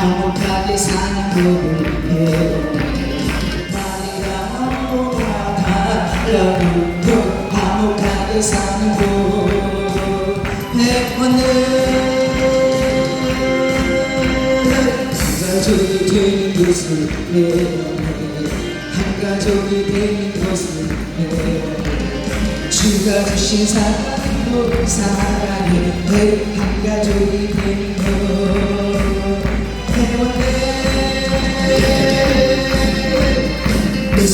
화목하게 사는 법을 배웠네 말이야 달라도 화목하게 사는 법 배웠네 한가족이 되는 것을 배웠네 한가족이 되는 것을 배웠네 주가 주신 사랑으로 사랑이 내 한가족이 되는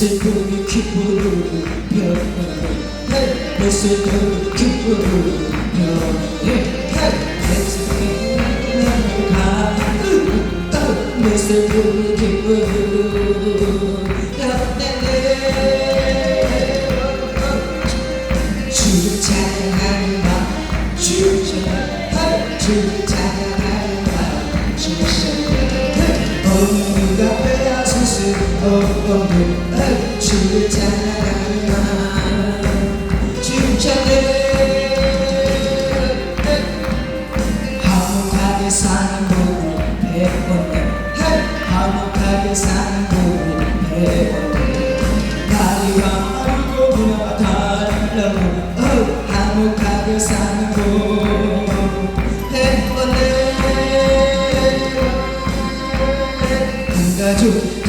슬픔이 기쁨으로 변해. 내 슬픔이 기쁨으로 변해. 내 슬픔이 가득 내 슬픔이 기쁨으로 변해. 주를 찬양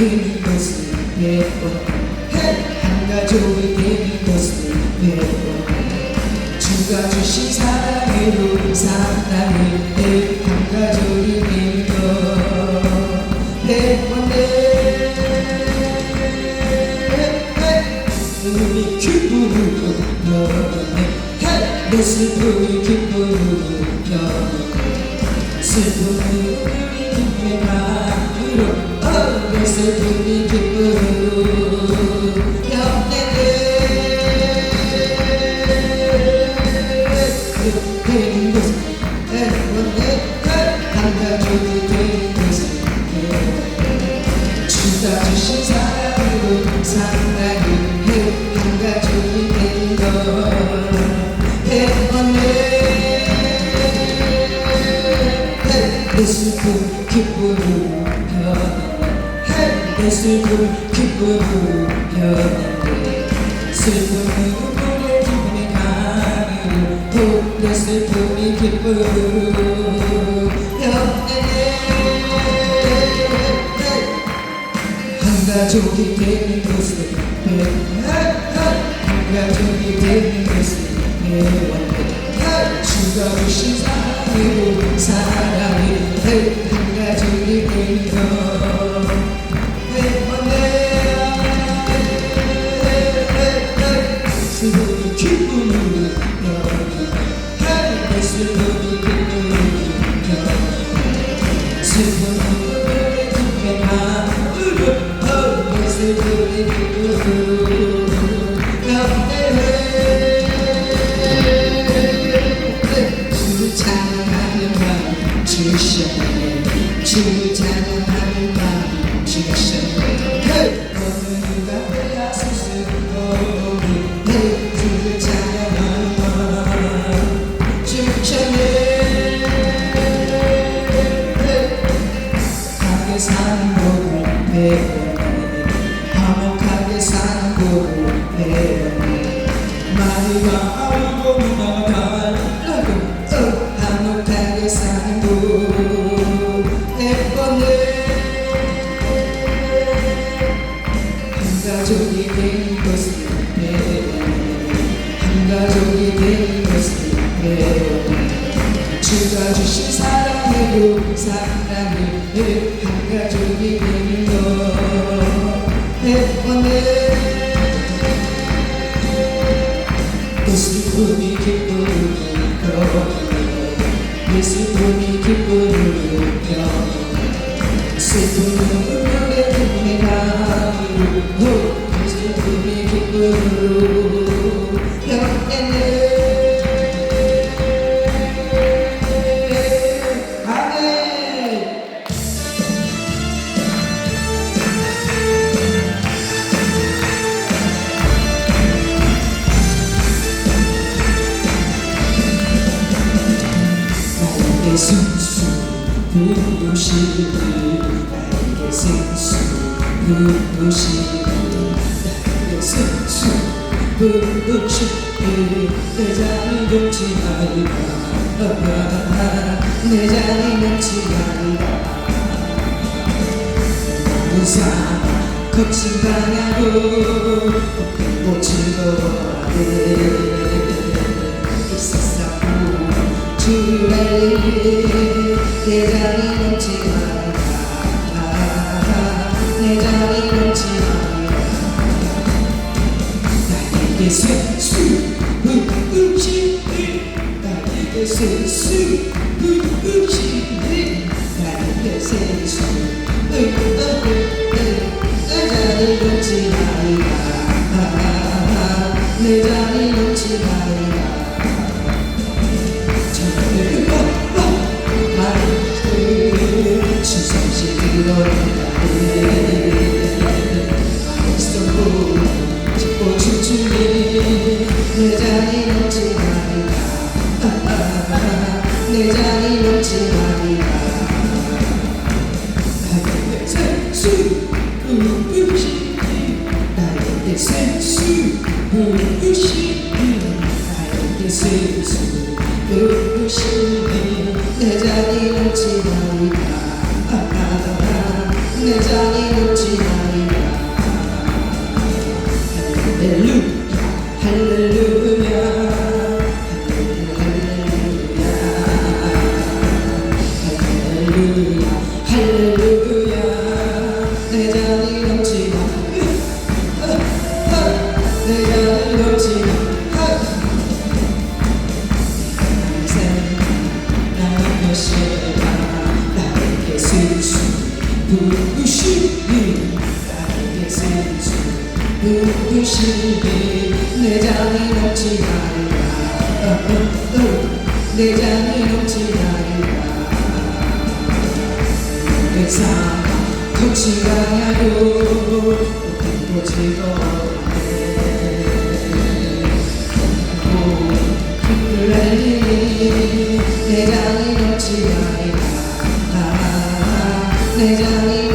되는 것을 배웠네 한 가족이 되는 것을 배웠네 주가 주신 사랑으로 사랑을 내한 가족이 되는 것 배웠네 슬픔이 기쁨으로 변해 내 슬픔이 기쁨으로 변해 슬픔이 기쁨의 마음으로 슬픔이 기쁨으로 변해 되는 것을 배웠네 한 가족이 되는 주신 사랑으로 사랑을 해한 가족이 되는 걸 배웠네 내 슬픔 기쁨으로 슬픔 기쁨으로 변해. 슬픔은 눈물의 기쁨의 강으로 내 슬픔이 기쁨으로 변해. 한 가족이 되는 것을 한 가족이 되는 것을 배웠네 주가 주신 사랑으로 한가 주 사랑을 한 가족이 배웠네 내 슬픔이 기쁨으로 변해 내 슬픔이 기쁨으로 변했네 나의 순수 부부시니 나에게 생수 부부시니 나에게 생수 부부시니 내 자리 말라. 내 자리 놓지 말라. 무사 거친 방향으로 못 즐거워하네. 이 세상 주 의내 자리 놓지 말라 내 자리 놓지 말라 나에게 생수 부부시니 나에게 생수 부부시니 나에게 내 내 자리 부부시니 내 자리 놓지 말라. 내 자리 놓지 말라. 회사 거친 방향으로 또 즐거워해 힘을 날리니 내 자리 놓지 말라. 내 자리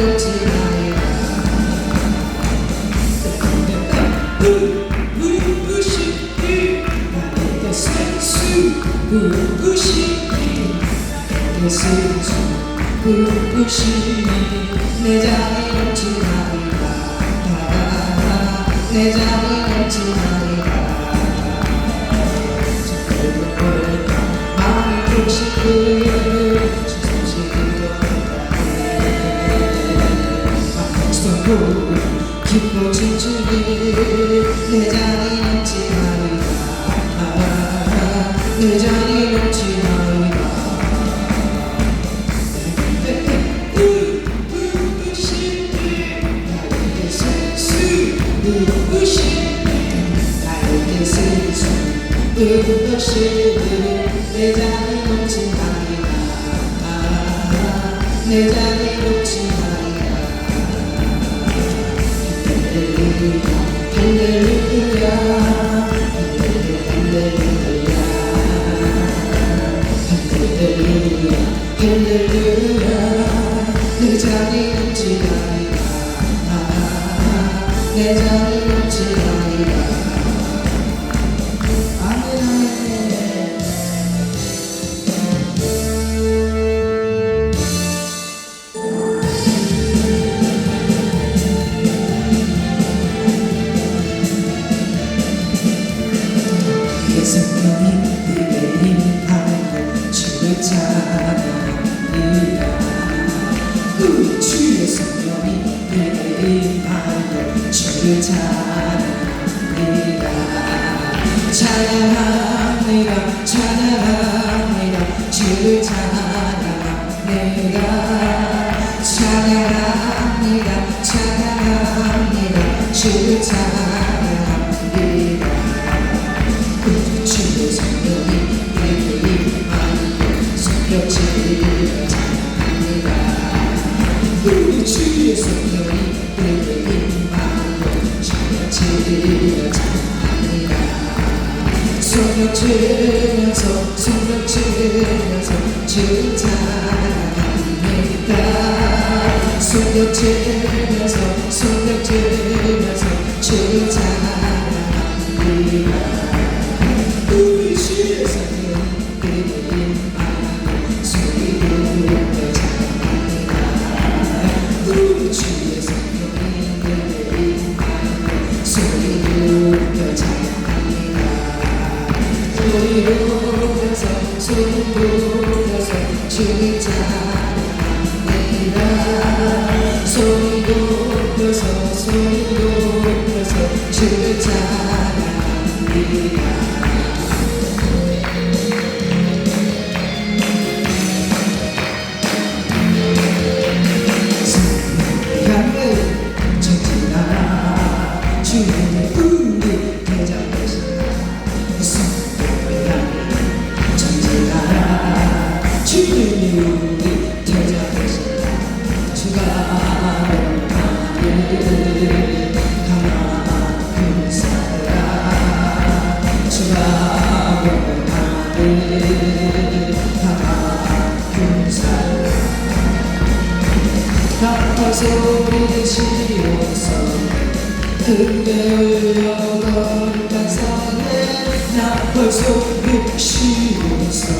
부부시니 나에게 생수 부부시니 내 자리 놓지 말라 내 자리 놓지 말라 마음이 부시고 지성시고 기뻐 춤추니 내 자리 놓지 말라 내 자리 놓지 말라 부부시니 나에게 생 할렐루야 내 자리 말라 내 자리 찬양합니다 찬양합니다 찬양합니다 주를 찬양합니다 찬양합니다 찬양합니다 주를 찬양합니다 주의 성령이 성령치를 찬양합니다 성령 치면서 성령 치면서 주를 찬양합니다 숨겨지면서 숨겨지면서 주를 찬양합니다 우리 임하는 소리 지어서 거룩한 성에 나팔 소리 지어서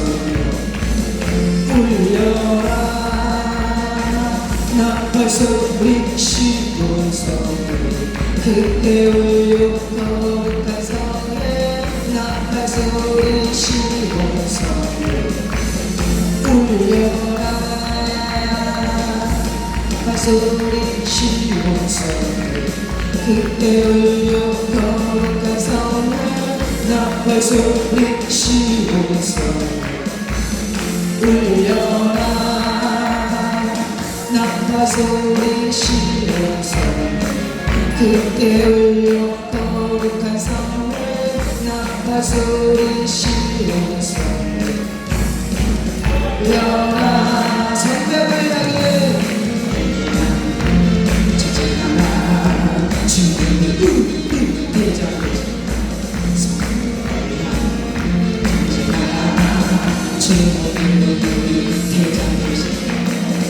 울려라 나팔 소리 지어서 그대 울려 소리 쉬워서 그때 울려 거룩한 성을 나팔 소리 쉬워서 울려라 나팔 소리 쉬워서 그때 울려 거룩한 성을 나팔 소리 쉬워서 울려라 주님이 우리 대장을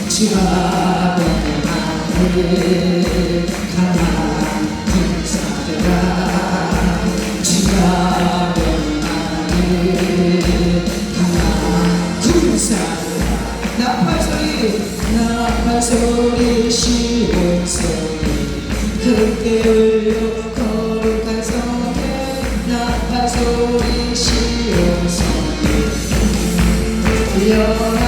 주가 그때 울려 거룩한 성에 나팔 소리 시온 소리 울려라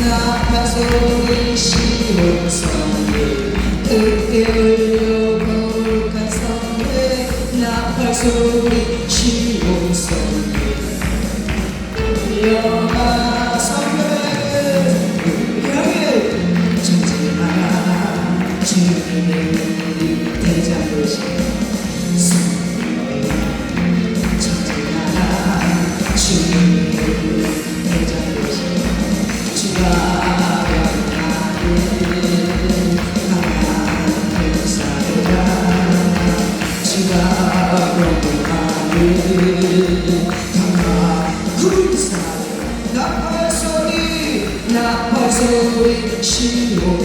나팔 소리 시온 소리 그때 울려 거룩한 성에 나팔 소리 나팔 소리 나팔 소리 시온